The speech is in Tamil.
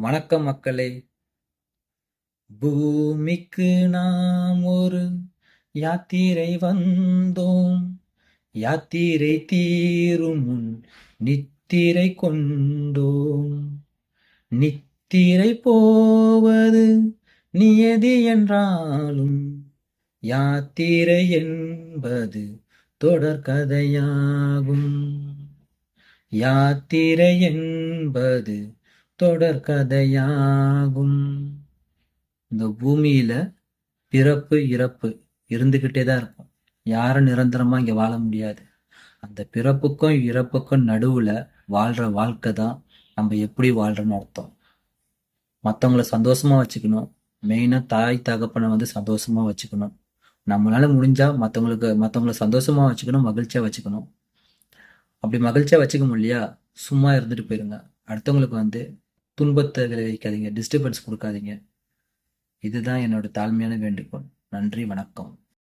வணக்கம் மக்களே. பூமிக்கு நாம் ஒரு யாத்திரை வந்தோம். யாத்திரை தீரும் முன் நித்திரை கொண்டோம். நித்திரை போவது நியதி என்றாலும் யாத்திரை என்பது தொடர்கதையாகும் யாத்திரை என்பது தொடர்கதையாகும் இந்த பூமியில பிறப்பு இறப்பு இருந்துக்கிட்டே தான் இருக்கும். யாரும் நிரந்தரமா இங்க வாழ முடியாது. அந்த பிறப்புக்கும் இறப்புக்கும் நடுவுல வாழ்ற வாழ்க்கை தான் நம்ம எப்படி வாழ்றோம்னு அர்த்தம். மற்றவங்கள சந்தோஷமா வச்சுக்கணும். மெயினா தாய் தகப்பனை வந்து சந்தோஷமா வச்சுக்கணும். நம்மளால முடிஞ்சா மற்றவங்களுக்கு மற்றவங்கள சந்தோஷமா வச்சுக்கணும் மகிழ்ச்சியா வச்சுக்கணும். அப்படி மகிழ்ச்சியா வச்சுக்க முடியலையா? சும்மா இருந்துட்டு போயிருங்க. அடுத்தவங்களுக்கு வந்து துன்பத்தை விளைவிக்காதீங்க டிஸ்டர்பன்ஸ் கொடுக்காதீங்க. இதுதான் என்னோட தாழ்மையான வேண்டுகோள். நன்றி வணக்கம்.